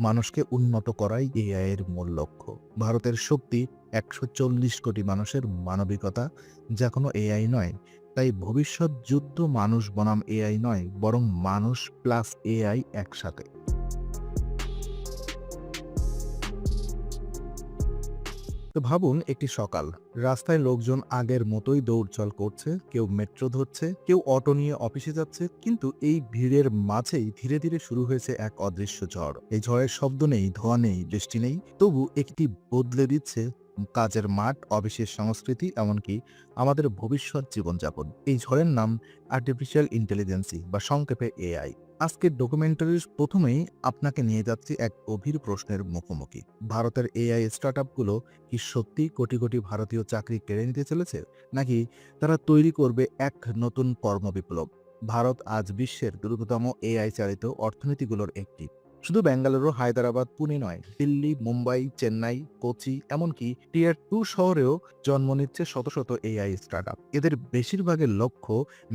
মানুষকে উন্নত করাই এআই এর মূল লক্ষ্য। ভারতের শক্তি একশো চল্লিশ কোটি মানুষের মানবিকতা, যা কোনো এআই নয়। তাই ভবিষ্যৎ যুদ্ধ মানুষ বনাম এআই নয়, বরং মানুষ প্লাস এআই একসাথে। ভাবুন, একটি সকাল। রাস্তায় লোকজন আগের মতোই দৌড়চল করছে, কেউ মেট্রো ধরছে, কেউ অটো নিয়ে অফিসে যাচ্ছে, কিন্তু এই ভিড়ের মাঝেই ধীরে ধীরে শুরু হয়েছে এক অদৃশ্য ঝড়। এই ঝড়ের শব্দ নেই, ধোয়া নেই, বৃষ্টি নেই, তবু একটি বদলে দিচ্ছে কাজের মাঠ, অফিসের সংস্কৃতি, এমনকি আমাদের ভবিষ্যৎ জীবনযাপন। এই ঝড়ের নাম আর্টিফিশিয়াল ইন্টেলিজেন্সি বা সংক্ষেপে এআই আজকের ডকুমেন্টারির প্রথমেই আপনাকে নিয়ে যাচ্ছি এক গভীর প্রশ্নের মুখোমুখি। ভারতের এআই স্টার্টআপগুলো কি সত্যি কোটি কোটি ভারতীয় চাকরি কেড়ে নিতে চলেছে? নাকি তারা তৈরি করবে এক নতুন কর্মবিপ্লব ভারত আজ বিশ্বের দ্রুততম এআই চালিত অর্থনীতিগুলোর একটি। শুধু বেঙ্গালুরু হায়দ্রাবাদ, পুনে নয়, দিল্লি, মুম্বাই, চেন্নাই, কোচি, এমনকি টিয়ার টু শহরেও জন্ম নিচ্ছে শত শত এআই স্টার্টআপ এদের বেশিরভাগের লক্ষ্য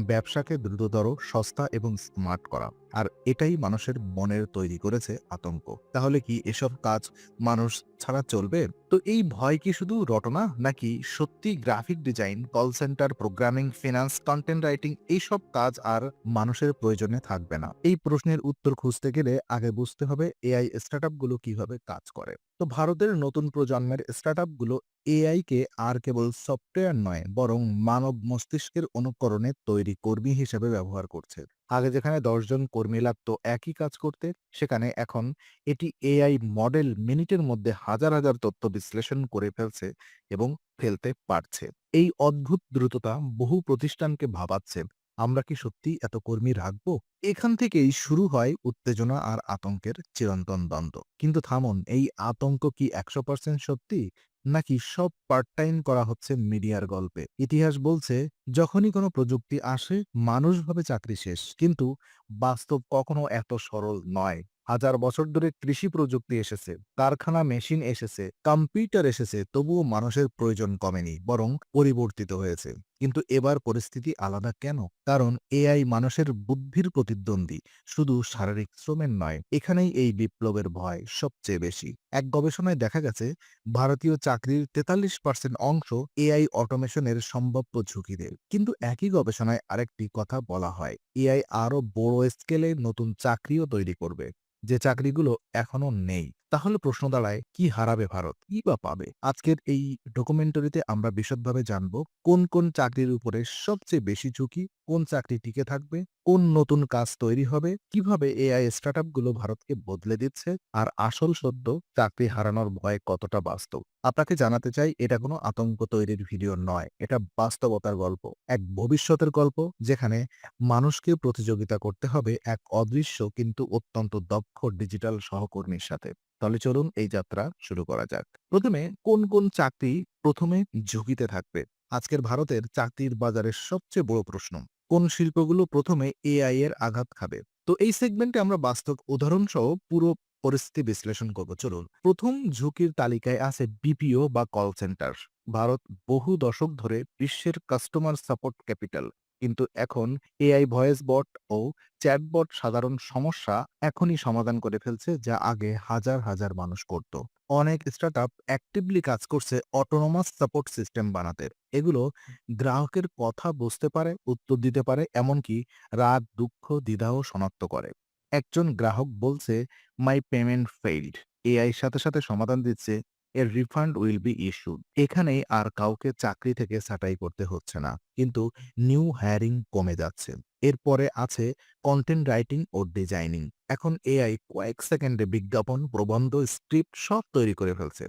ব্যবসাকে দ্রুততর, সস্তা এবং স্মার্ট করা। আর এটাই মানুষের মনের তৈরি করেছে আতঙ্ক। তাহলে কি এসব কাজ মানুষ ছাড়া চলবে? তো এই ভয় কি শুধু রটনা, নাকি সত্যি graphic design call centre programming finance content writing এইসব কাজ আর মানুষের প্রয়োজনে থাকবে না? এই প্রশ্নের উত্তর খুঁজতে গেলে আগে বুঝতে হবে এআই স্টার্টআপগুলো কীভাবে কাজ করে। তো ভারতের নতুন প্রজন্মের স্টার্টআপগুলো এআই কে আর কেবল সফটওয়্যার নয়, বরং মানব মস্তিষ্কের অনুকরণে তৈরি কর্মী হিসেবে ব্যবহার করছে। আগে যেখানে দশজন কর্মী লাগতো, একই কাজ করতে, সেখানে এখন এটি এআই মডেল মিনিটের মধ্যে হাজার হাজার তথ্য বিশ্লেষণ করে ফেলছে এবং ফেলতে পারছে। এই অদ্ভুত দ্রুততা বহু প্রতিষ্ঠানকে ভাবাচ্ছে, আমরা কি সত্যি এত কর্মী রাখব? এখান থেকেই শুরু হয় উত্তেজনা আর আতঙ্কের চিরন্তন দ্বন্দ্ব। কিন্তু থামুন, এই আতঙ্ক কি একশো পার্সেন্ট সত্যি? নাকি সব পার্ট টাইম করা হচ্ছে মিডিয়ার গল্পে? ইতিহাস বলছে, যখনই কোনো প্রযুক্তি আসে, মানুষ ভাবে চাকরি শেষ। কিন্তু বাস্তব কখনো এত সরল নয়। হাজার বছর ধরে কৃষি প্রযুক্তি এসেছে, কারখানা মেশিন এসেছে, কম্পিউটার এসেছে, তবুও মানুষের প্রয়োজন কমেনি, বরং পরিবর্তিত হয়েছে। কিন্তু এবার পরিস্থিতি আলাদা কেন? কারণ এআই মানুষের বুদ্ধির প্রতিদ্বন্দ্বী। শুধু শারীরিক শ্রমের নয়, এখানেই এই বিপ্লবের ভয় সবচেয়ে বেশি। এক গবেষণায় দেখা গেছে, ভারতীয় চাকরির তেতাল্লিশ পার্সেন্ট অংশ এআই অটোমেশনের সম্ভাব্য ঝুঁকিতে কিন্তু একই গবেষণায় আরেকটি কথা বলা হয় এআই আরও বড় স্কেলে নতুন চাকরিও তৈরি করবে। যে চাকরিগুলো এখনও নেই। তাহলে প্রশ্ন দাঁড়ায়, কি হারাবে ভারত? কি বা পাবে? আজকের এই ডকুমেন্টারিতে আমরা বিশদভাবে জানব, কোন কোন চাকরির উপরে সবচেয়ে বেশি ঝুঁকি কোন চাকরি টিকে থাকবে? কোন নতুন কাজ তৈরি হবে? কীভাবে এআই স্টার্টআপগুলো ভারতকে বদলে দিচ্ছে? আর আসল সদ্য চাকরি হারানোর ভয় কতটা বাস্তব? আপনাকে জানাতে চাই, এটা কোনো আতঙ্ক তৈরির ভিডিও নয়। এটা বাস্তবতার গল্প, এক ভবিষ্যতের গল্প, যেখানে মানুষকে প্রতিযোগিতা করতে হবে এক অদৃশ্য কিন্তু অত্যন্ত দক্ষ ডিজিটাল সহকর্মীর সাথে। তাহলে চলুন এই যাত্রা শুরু করা যাক। প্রথমে কোন কোন চাকরি প্রথমে ঝুঁকিতে থাকবে? আজকের ভারতের চাকরির বাজারের সবচেয়ে বড় প্রশ্ন, কোন শিল্পগুলো প্রথমে এআই এর আঘাত খাবে? তো এই সেগমেন্টে আমরা বাস্তব উদাহরণ সহ পুরো পরিস্থিতি বিশ্লেষণ করব। চলুন, প্রথম ঝুঁকির তালিকায় আছে বিপিও বা কল সেন্টার ভারত বহু দশক ধরে বিশ্বের কাস্টমার সাপোর্ট ক্যাপিটাল কিন্তু এখন এআই ভয়েস বট ও চ্যাটবট সাধারণ সমস্যা এখনই সমাধান করে ফেলছে, যা আগে হাজার হাজার মানুষ করত। অনেক স্টার্টআপ অ্যাক্টিভলি কাজ করছে অটোনোমাস সাপোর্ট সিস্টেম বানাতে। এগুলো গ্রাহকের কথা বুঝতে পারে উত্তর দিতে পারে এমনকি রাগ দুঃখ দ্বিধাও শনাক্ত করে। একজন গ্রাহক বলছে মাই পেমেন্ট ফেইল্ড এআই সাথে সাথে সমাধান দিচ্ছে এর রিফান্ড উইল বি ইস্যুড এখানেই আর কাউকে চাকরি থেকে ছাঁটাই করতে হচ্ছে না কিন্তু নিউ হায়ারিং কমে যাচ্ছে। এরপরে আছে কন্টেন্ট রাইটিং ও ডিজাইনিং এখন এআই কয়েক সেকেন্ডে বিজ্ঞাপন, প্রবন্ধ স্ক্রিপ্ট সব তৈরি করে ফেলছে।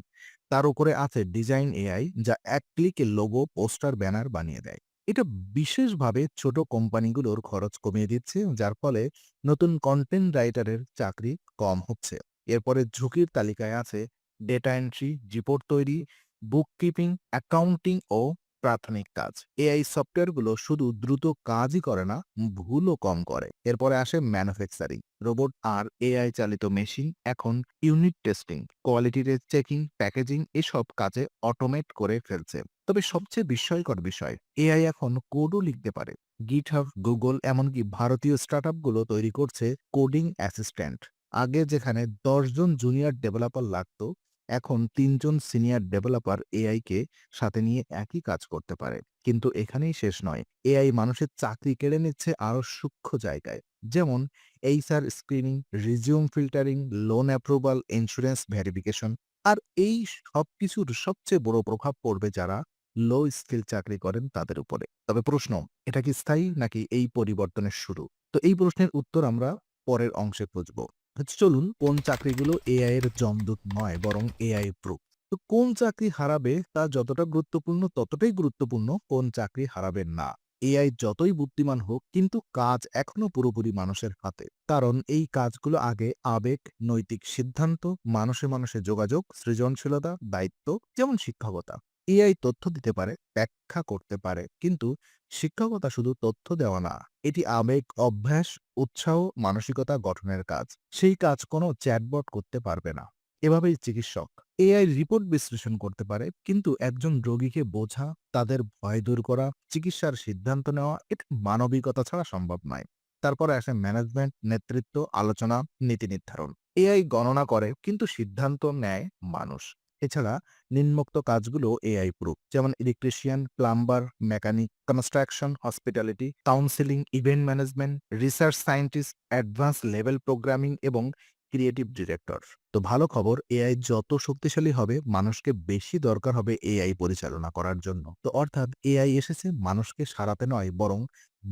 তার উপরে আছে ডিজাইন এআই যা এক ক্লিকে লোগো পোস্টার ব্যানার বানিয়ে দেয়। এটা বিশেষভাবে ছোট কোম্পানিগুলোর খরচ কমিয়ে দিচ্ছে, যার ফলে নতুন কন্টেন্ট রাইটারের চাকরি কম হচ্ছে। এরপরে ঝুঁকির তালিকায় আছে ডেটা এন্ট্রি রিপোর্ট তৈরি বুককিপিং অ্যাকাউন্টিং ও প্রাথমিক কাজ। এআই সফটওয়্যারগুলো শুধু দ্রুত কাজই করে না ভুলও কম করে। এরপরে আসে ম্যানুফ্যাকচারিং রোবট আর এআই চালিত মেশিন এখন unit testing quality checking packaging এসব কাজে অটোমেট করে ফেলছে। তবে সবচেয়ে বিস্ময়কর বিষয় এআই এখন কোডও লিখতে পারে। গিটহাব গুগল এমনকি ভারতীয় স্টার্টআপগুলো তৈরি করছে কোডিং অ্যাসিস্ট্যান্ট আগে যেখানে ১০ জন জুনিয়র ডেভেলপার লাগতো, এখন তিনজন সিনিয়র ডেভেলপার এআইকে সাথে নিয়ে একই কাজ করতে পারে। কিন্তু এখানেই শেষ নয়। এআই মানুষের চাকরি কেড়ে নিচ্ছে আরও সূক্ষ্ম জায়গায়। যেমন HR screening, resume filtering, loan approval, insurance verification. আর এই সবকিছুর সবচেয়ে বড় প্রভাব পড়বে যারা লো স্কিল চাকরি করেন তাদের উপরে। তবে প্রশ্ন, এটা কি স্থায়ী নাকি এই পরিবর্তনের শুরু? তো এই প্রশ্নের উত্তর আমরা পরের অংশে খুঁজব। আচ্ছা চলুন কোন চাকরিগুলো এআই এর যমদূত নয় বরং এআই প্রুফ। তো কোন চাকরি হারাবে তা যতটা গুরুত্বপূর্ণ ততটাই গুরুত্বপূর্ণ কোন চাকরি হারাবে না। এআই যতই বুদ্ধিমান হোক কিন্তু কাজ এখনও পুরোপুরি মানুষের হাতে। কারণ এই কাজগুলো আগে আবেগ, নৈতিক সিদ্ধান্ত, মানুষে মানুষে যোগাযোগ, সৃজনশীলতা, দায়িত্ব যেমন শিক্ষকতা। এআই তথ্য দিতে পারে, ব্যাখ্যা করতে পারে কিন্তু শিক্ষকতা শুধু তথ্য দেওয়া না। এটি আবেগ, অভ্যাস, উৎসাহ, মানসিকতা গঠনের কাজ। সেই কাজ কোনো চ্যাটবট করতে পারবে না। এভাবেই চিকিৎসক এআই রিপোর্ট বিশ্লেষণ করতে পারে কিন্তু একজন রোগীকে বোঝা, তাদের ভয় দূর করা, চিকিৎসার সিদ্ধান্ত নেওয়া এটা মানবিকতা ছাড়া সম্ভব নয়। তারপরে আসে ম্যানেজমেন্ট, নেতৃত্ব, আলোচনা, নীতি নির্ধারণ। এআই গণনা করে কিন্তু সিদ্ধান্ত নেয় মানুষ। এছাড়া নিম্নোক্ত কাজগুলো এআই প্রুফ যেমন electrician, plumber, mechanic, construction, hospitality, counselling event management, research scientist, advance level programming এবং ক্রিয়েটিভ ডিরেক্টর। তো ভালো খবর এআই যত শক্তিশালী হবে মানুষকে বেশি দরকার হবে এআই পরিচালনা করার জন্য। তো অর্থাৎ এআই এসেছে মানুষকে সারাতে নয় বরং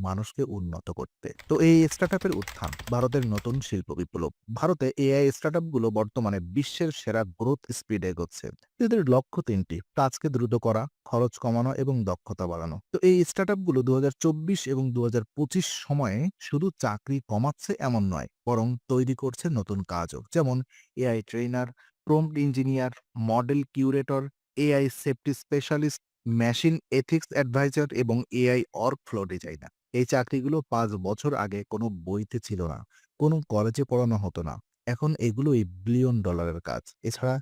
মানুষকে উন্নত করতে। তো এই স্টার্টআপের উত্থান ভারতের নতুন শিল্প বিপ্লব। ভারতে এআই স্টার্টআপগুলো বর্তমানে বিশ্বের সেরা গ্রোথ স্পিডে এগোচ্ছে। এদের লক্ষ্য তিনটি কাজকে দ্রুত করা, খরচ কমানো এবং দক্ষতা বাড়ানো। তো এই স্টার্টআপগুলো ২০২৪ এবং ২০২৫ সময়ে শুধু চাকরি কমাচ্ছে এমন নয় বরং তৈরি করছে নতুন কাজও। যেমন AI trainer, prompt engineer, model curator, AI safety specialist, machine ethics adviser এবং এআই অর্ক ওয়ার্কফ্লো ডিজাইনার। এই চাকরিগুলো পাঁচ বছর আগে কোনো বইতে ছিল না, কোনো কলেজে পড়ানো হতো না। এখন এগুলোই বিলিয়ন ডলারের কাজ। এছাড়া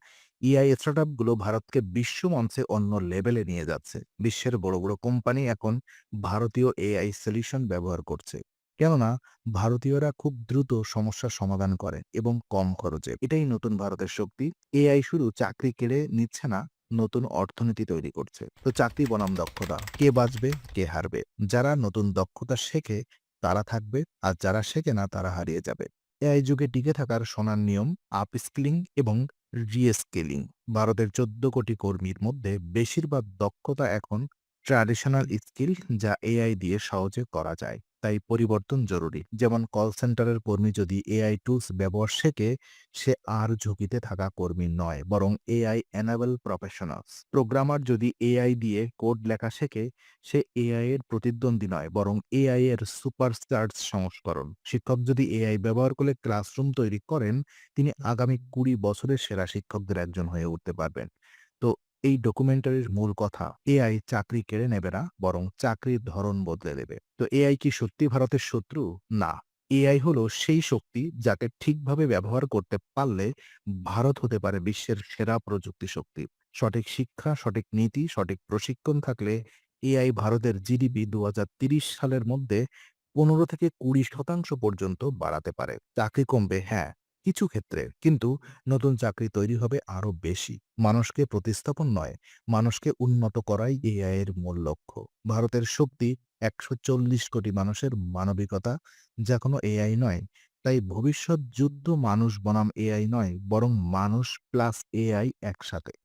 এআই স্টার্টআপগুলো ভারতকে বিশ্ব মঞ্চে অন্য লেভেলে নিয়ে যাচ্ছে। বিশ্বের বড়, বড় কোম্পানি এখন ভারতীয় এআই সলিউশন ব্যবহার করছে। কেননা ভারতীয়রা খুব দ্রুত সমস্যার সমাধান করে এবং কম খরচে। এটাই নতুন ভারতের শক্তি। এআই শুধু চাকরি কেড়ে নিচ্ছে না, নতুন অর্থনীতি তৈরি করছে। তো চাকরি বনাম দক্ষতা। কে বাঁচবে, কে হারবে? যারা নতুন দক্ষতা শেখে তারা থাকবে আর যারা শেখে না তারা হারিয়ে যাবে। এআই যুগে টিকে থাকার সোনার নিয়ম আপ আপস্কিলিং এবং রি-স্কিলিং। ভারতের ১৪ কোটি কর্মীর মধ্যে বেশিরভাগ দক্ষতা এখন ট্র্যাডিশনাল স্কিল যা এআই দিয়ে সহজে করা যায়। তাই পরিবর্তন জরুরি। যেমন কল সেন্টারের কর্মী যদি এআই টুলস ব্যবহার শেখে, সে আর ঝুঁকিতে থাকা কর্মী নয় বরং এআই এনেবল প্রফেশনালস। প্রোগ্রামার যদি এআই দিয়ে কোড লেখা শেখে, সে এআই এর প্রতিদ্বন্দ্বী নয় বরং এআই এর সুপারচার্জ সংস্করণ। শিক্ষক যদি এআই ব্যবহার করে ক্লাসরুম তৈরি করেন, তিনি আগামী ২০ বছরের সেরা শিক্ষকদের একজন হয়ে উঠতে পারবেন। এই ডকুমেন্টারির মূল কথা এআই চাকরি কেড়ে নেবে না বরং চাকরির ধরন বদলে দেবে। তো এআই কি সত্যি ভারতের শত্রু? না। এআই হলো সেই শক্তি যাকে ঠিকভাবে ব্যবহার করতে পারলে ভারত হতে পারে বিশ্বের সেরা প্রযুক্তি শক্তি। সঠিক শিক্ষা, সঠিক নীতি, সঠিক প্রশিক্ষণ থাকলে এআই ভারতের জিডিপি ২০৩০ সালের মধ্যে ১৫ থেকে ২০ শতাংশ পর্যন্ত বাড়াতে পারে। চাকরি কমবে হ্যাঁ, কিছু ক্ষেত্রে। কিন্তু নতুন চাকরি তৈরি হবে আরও বেশি। মানুষকে প্রতিস্থাপন নয়, মানুষকে উন্নত করাই এআই এর মূল লক্ষ্য। ভারতের শক্তি ১৪০ কোটি মানুষের মানবিকতা যা কোনো এআই নয়। তাই ভবিষ্যৎ যুদ্ধ মানুষ বনাম এআই নয় বরং মানুষ প্লাস এআই একসাথে।